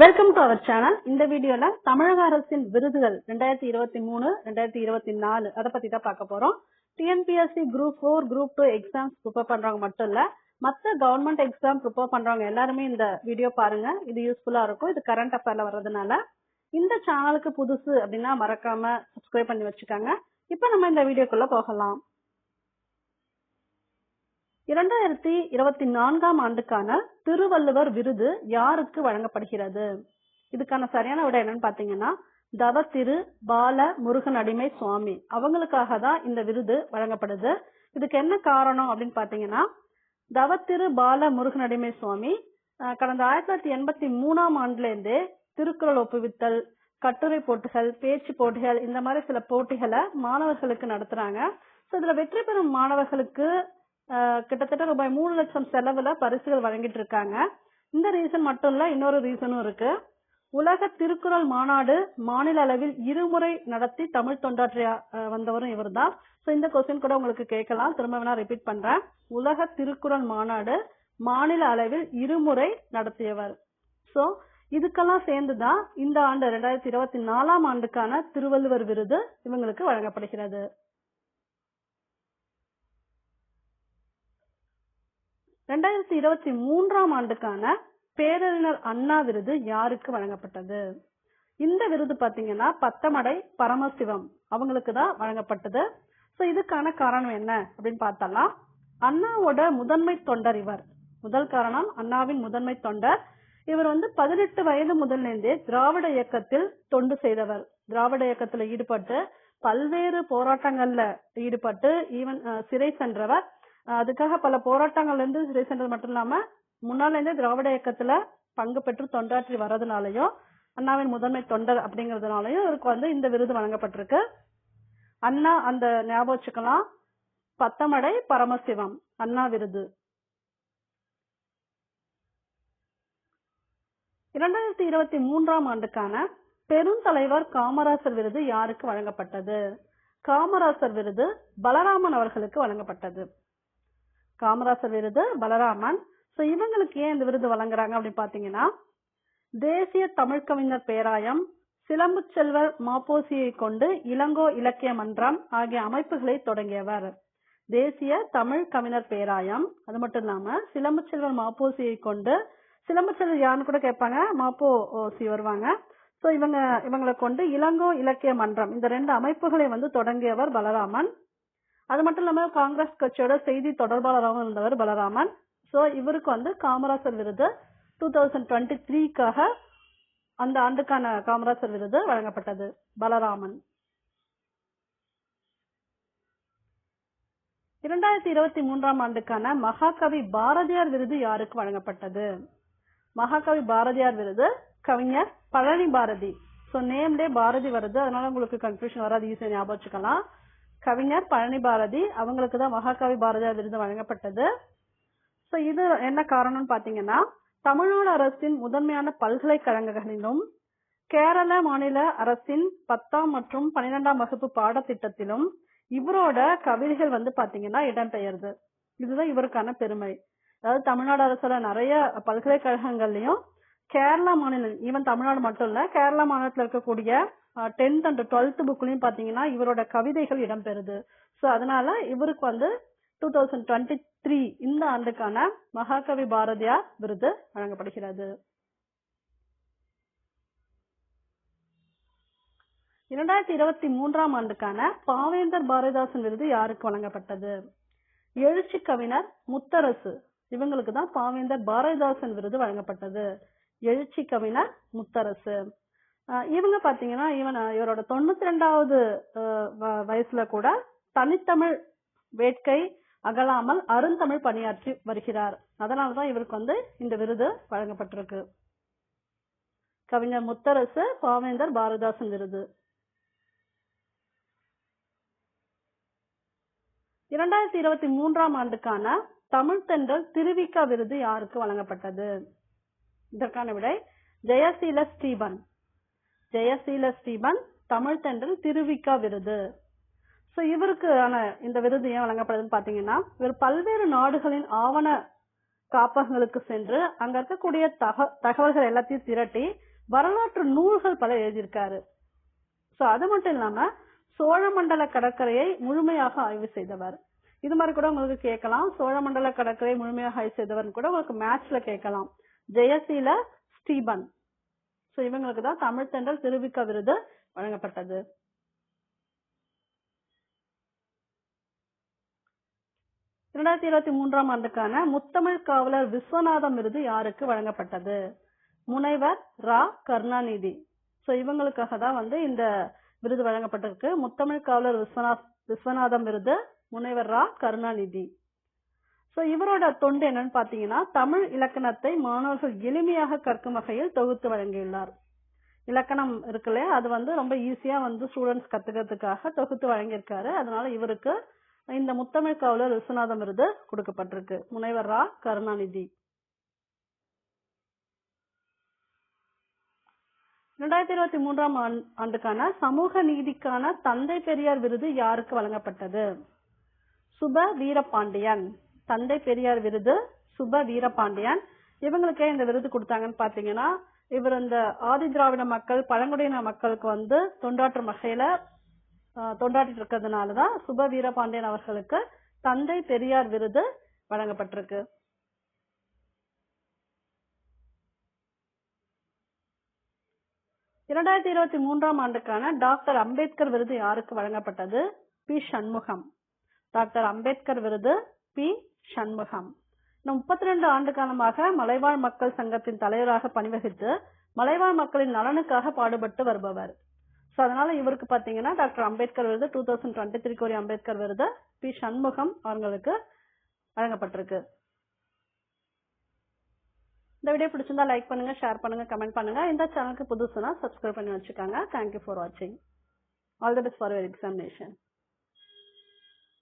Welcome to our channel இந்த வீடியோல தமிழக அரசின் விருதுகள் ரெண்டாயிரத்தி இருபத்தி மூணு ரெண்டாயிரத்தி இருபத்தி நாலு அதை பத்தி தான் பார்க்க போறோம் TNPSC group four group two exams prepare பண்றவங்க மட்டும் இல்ல மற்ற கவர்மெண்ட் எக்ஸாம் ப்ரிப்பேர் பண்றவங்க எல்லாருமே இந்த வீடியோ பாருங்க. இது யூஸ்ஃபுல்லா இருக்கும். இது கரண்ட் அஃபேர்ல வர்றதுனால. இந்த சேனலுக்கு புதுசு அப்படின்னா மறக்காம சப்ஸ்கிரைப் பண்ணி வச்சுக்காங்க. இப்போ நம்ம இந்த வீடியோக்குள்ள போகலாம். இரண்டாயிரத்தி இருபத்தி நான்காம் ஆண்டுக்கான திருவள்ளுவர் விருது யாருக்கு வழங்கப்படுகிறது? இதுக்கான சரியான விட என்னன்னு பாத்தீங்கன்னா தவத்திரு பால முருகன் அடிமை சுவாமி. அவங்களுக்காக தான் இந்த விருது வழங்கப்படுது. இதுக்கு என்ன காரணம் அப்படின்னு பாத்தீங்கன்னா தவத்திரு பால முருகன் அடிமை சுவாமி கடந்த ஆயிரத்தி தொள்ளாயிரத்தி எண்பத்தி மூணாம் ஆண்டுல இருந்தே திருக்குறள் ஒப்புவித்தல் கட்டுரை போட்டிகள் பேச்சு போட்டிகள் இந்த மாதிரி சில போட்டிகளை மாணவர்களுக்கு நடத்துறாங்க. ஸோ இதுல வெற்றி பெறும் மாணவர்களுக்கு கிட்டத்தட்ட ரூபாய் மூணு லட்சம் செலவுல பரிசுகள் வழங்கிட்டு இருக்காங்க. இந்த ரீசன் மட்டும் இல்ல இன்னொரு ரீசனும் இருக்கு. உலக திருக்குறள் மாநாடு மாநில அளவில் இருமுறை நடத்தி தமிழ் தொண்டாற்றிய வந்தவரும் இவர்தான். சோ இந்த கொஸ்டின் கூட உங்களுக்கு கேட்கலாம். திரும்ப வேணா ரிப்பீட் பண்றேன். உலக திருக்குறள் மாநாடு மாநில அளவில் இருமுறை நடத்தியவர். சோ இதுக்கெல்லாம் சேர்ந்துதான் இந்த ஆண்டு ரெண்டாயிரத்தி இருபத்தி நாலாம் ஆண்டுக்கான திருவள்ளுவர் விருது இவங்களுக்கு வழங்கப்படுகிறது. ரெண்டாயிரத்தி இருபத்தி மூன்றாம் ஆண்டுக்கான பேரறிஞர் அண்ணா விருது யாருக்கு வழங்கப்பட்டது? இந்த விருது பாத்தீங்கன்னா பத்தமடை பரமசிவம் அவங்களுக்கு தான் வழங்கப்பட்டது. ஸோ இதுக்கான காரணம் என்ன அப்படின்னு பார்த்தலாம் அண்ணாவோட முதன்மை தொண்டர் இவர். முதல் காரணம் அண்ணாவின் முதன்மை தொண்டர். இவர் வந்து பதினெட்டு வயது முதல்லேருந்தே திராவிட இயக்கத்தில் தொண்டு செய்தவர். திராவிட இயக்கத்துல ஈடுபட்டு பல்வேறு போராட்டங்கள்ல ஈடுபட்டு ஈவன் சிறை சென்றவர். அதுக்காக பல போராட்டங்கள்ல இருந்து சென்றது மட்டும் இல்லாம முன்னால இருந்தே திராவிட இயக்கத்துல பங்கு பெற்று தொண்டாற்றி வர்றதுனாலயும் அண்ணாவின் முதன்மை தொண்டர் அப்படிங்கறதுனாலயும் இவருக்கு வந்து இந்த விருது வழங்கப்பட்டிருக்கு. அண்ணா அந்த ஞாபகம் வச்சுக்கலாம் பத்தமடை பரமசிவம் அண்ணா விருது. இரண்டாயிரத்தி இருபத்தி மூன்றாம் ஆண்டுக்கான பெருந்தலைவர் காமராசர் விருது யாருக்கு வழங்கப்பட்டது? காமராசர் விருது பலராமன் அவர்களுக்கு வழங்கப்பட்டது. காமராசர் விருது பலராமன். சோ இவங்களுக்கு ஏன் இந்த விருது வழங்குறாங்க அப்படின்னு பாத்தீங்கன்னா தேசிய தமிழ்கவிஞர் பேராயம் சிலம்பு செல்வர் மாப்போசியை கொண்டு இளங்கோ இலக்கிய மன்றம் ஆகிய அமைப்புகளை தொடங்கியவர். தேசிய தமிழ் கவிஞர் பேராயம் அது மட்டும் இல்லாம சிலம்பு செல்வர் மாப்போசியை கொண்டு சிலம்பு செல்வர் யாருன்னு கூட கேட்பாங்க மாப்போசி வருவாங்க. சோ இவங்க இவங்களை கொண்டு இளங்கோ இலக்கிய மன்றம் இந்த ரெண்டு அமைப்புகளை வந்து தொடங்கியவர் பலராமன். அது மட்டும் இல்லாம காங்கிரஸ் கட்சியோட செய்தி தொடர்பாளராகவும் இருந்தவர் பலராமன். சோ இவருக்கு வந்து காமராசர் விருது டூ தௌசண்ட் டுவெண்ட்டி த்ரீக்காக அந்த ஆண்டுக்கான காமராசர் விருது வழங்கப்பட்டது பலராமன். இரண்டாயிரத்தி இருபத்தி மூன்றாம் ஆண்டுக்கான மகாகவி பாரதியார் விருது யாருக்கு வழங்கப்பட்டது? மகாகவி பாரதியார் விருது கவிஞர் பழனி பாரதி. சோ நேம்லே பாரதி வருது. அதனால உங்களுக்கு கன்ஃபியூஷன் வராது. ஈஸியாக ஞாபகம் வச்சுக்கலாம். கவிஞர் பழனி பாரதி அவங்களுக்கு தான் மகாகவி பாரதியார் விருது வழங்கப்பட்டது. ஸோ இது என்ன காரணம்னு பாத்தீங்கன்னா தமிழ்நாடு அரசின் முதன்மையான பல்கலைக்கழகங்களிலும் கேரள மாநில அரசின் பத்தாம் மற்றும் பன்னிரெண்டாம் வகுப்பு பாடத்திட்டத்திலும் இவரோட கவிதைகள் வந்து பாத்தீங்கன்னா இடம்பெயர்து. இதுதான் இவருக்கான பெருமை. அதாவது தமிழ்நாடு அரசுல நிறைய பல்கலைக்கழகங்கள்லயும் கேரளா மாநிலம் ஈவன் தமிழ்நாடு மட்டும் இல்ல கேரளா மாநிலத்தில் இருக்கக்கூடிய டென்த் அண்ட் டுவெல்த் புக்லயும் பாத்தீங்கன்னா இவரோட கவிதைகள் இடம்பெறுது. ஸோ அதனால இவருக்கு வந்து டூ தௌசண்ட் டுவெண்ட்டி த்ரீ இந்த ஆண்டுக்கான மகாகவி பாரதியார் விருது வழங்கப்படுகிறது. இரண்டாயிரத்தி இருபத்தி மூன்றாம் ஆண்டுக்கான பாவேந்தர் பாரதிதாசன் விருது யாருக்கு வழங்கப்பட்டது? எழுச்சி கவிஞர் முத்தரசு. இவங்களுக்கு தான் பாவேந்தர் பாரதிதாசன் விருது வழங்கப்பட்டது. எழுச்சி கவிஞர் முத்தரசு. இவங்க பாத்தீங்கன்னா இவன் இவரோட தொண்ணூத்தி ரெண்டாவது வயசுல கூட தனித்தமிழ் வேட்கை அகலாமல் அருந்தமிழ் பணியாற்றி வருகிறார். அதனாலதான் இவருக்கு வந்து இந்த விருது வழங்கப்பட்டிருக்கு. கவிஞர் முத்தரசு பாவேந்தர் பாரதிதாசன் விருது. இரண்டாயிரத்தி இருபத்தி மூன்றாம் ஆண்டுக்கான தமிழ் தென்றல் திருவிக்கா விருது யாருக்கு வழங்கப்பட்டது? இதற்கான விடை ஜெயசீல ஸ்டீபன் ஜெயசீல ஸ்டீபன் தமிழ் தென்றல் திருவிக்கா விருது. ஸோ இவருக்கான இந்த விருது ஏன் வழங்கப்படுதுன்னு பாத்தீங்கன்னா இவர் பல்வேறு நாடுகளின் ஆவண காப்பகங்களுக்கு சென்று அங்க இருக்கக்கூடிய தக தகவல்கள் எல்லாத்தையும் திரட்டி வரலாற்று நூல்கள் பல எழுதியிருக்காரு. ஸோ அது மட்டும் இல்லாம சோழமண்டல கடற்கரையை முழுமையாக ஆய்வு செய்தவர். இது மாதிரி கூட உங்களுக்கு கேட்கலாம். சோழமண்டல கடற்கரை முழுமையாக ஆய்வு செய்தவர் கூட உங்களுக்கு மேட்ச்ல கேட்கலாம். ஜெயசீல ஸ்டீபன். சோ இவங்களுக்கு தான் தமிழ் தென்றல் திருவிக்க விருது வழங்கப்பட்டது. இரண்டாயிரத்தி இருபத்தி மூன்றாம் ஆண்டுக்கான முத்தமிழ் காவலர் விஸ்வநாதம் விருது யாருக்கு வழங்கப்பட்டது? முனைவர் ரா. கருணாநிதி. சோ இவங்களுக்காக தான் வந்து இந்த விருது வழங்கப்பட்டிருக்கு. முத்தமிழ் காவலர் விஸ்வநாத் விஸ்வநாதம் விருது முனைவர் ரா. கருணாநிதி. சோ இவரோட தொண்டு என்னன்னு பாத்தீங்கன்னா தமிழ் இலக்கணத்தை மாணவர்கள் எளிமையாக கற்கும் வகையில் தொகுத்து வழங்கியுள்ளார். இலக்கணம் இருக்குல்ல அது வந்து ரொம்ப ஈஸியா வந்து ஸ்டூடெண்ட்ஸ் கத்துக்கிறதுக்காக தொகுத்து வழங்கியிருக்காரு. அதனால இவருக்கு இந்த முத்தமிழ் காவலர் விஸ்வநாதம் விருது கொடுக்கப்பட்டிருக்கு. முனைவர் ரா. கருணாநிதி. இரண்டாயிரத்தி இருபத்தி மூன்றாம் ஆண்- ஆண்டுக்கான சமூக நீதிக்கான தந்தை பெரியார் விருது யாருக்கு வழங்கப்பட்டது? சுப வீரபாண்டியன். தந்தை பெரியார் விருது சுப வீரபாண்டியன். இவங்களுக்கு இந்த விருது கொடுத்தாங்கன்னு பாத்தீங்கன்னா இவர் இந்த ஆதி திராவிட மக்கள் பழங்குடியின மக்களுக்கு வந்து தொண்டாற்றும் வகையில ஆஹ், தொண்டாற்றிட்டு இருக்கிறதுனாலதான் சுப வீரபாண்டியன் அவர்களுக்கு தந்தை பெரியார் விருது வழங்கப்பட்டிருக்கு. இரண்டாயிரத்தி இருபத்தி மூன்றாம் ஆண்டுக்கான டாக்டர் அம்பேத்கர் விருது யாருக்கு வழங்கப்பட்டது? பி. சண்முகம். டாக்டர் அம்பேத்கர் விருது பி. சண்முகம். இன்னும் முப்பத்தி ரெண்டு ஆண்டு காலமாக மலைவாழ் மக்கள் சங்கத்தின் தலைவராக பணிவகித்து மலைவாழ் மக்களின் நலனுக்காக பாடுபட்டு வருபவர். ஸோ அதனால இவருக்கு பார்த்தீங்கன்னா டாக்டர் அம்பேத்கர் விருது டூ தௌசண்ட் டுவெண்ட்டி த்ரீ கோரி அம்பேத்கர் விருது பி. சண்முகம் அவங்களுக்கு வழங்கப்பட்டிருக்கு. இந்த வீடியோ பிடிச்சிருந்தா லைக் பண்ணுங்க ஷேர் பண்ணுங்க கமெண்ட் பண்ணுங்க. இந்த சேனலுக்கு புதுசுனா சப்ஸ்கிரைப் பண்ணி வச்சுக்கோங்க. தேங்க்யூ ஃபார் வாட்சிங் all the best for your examination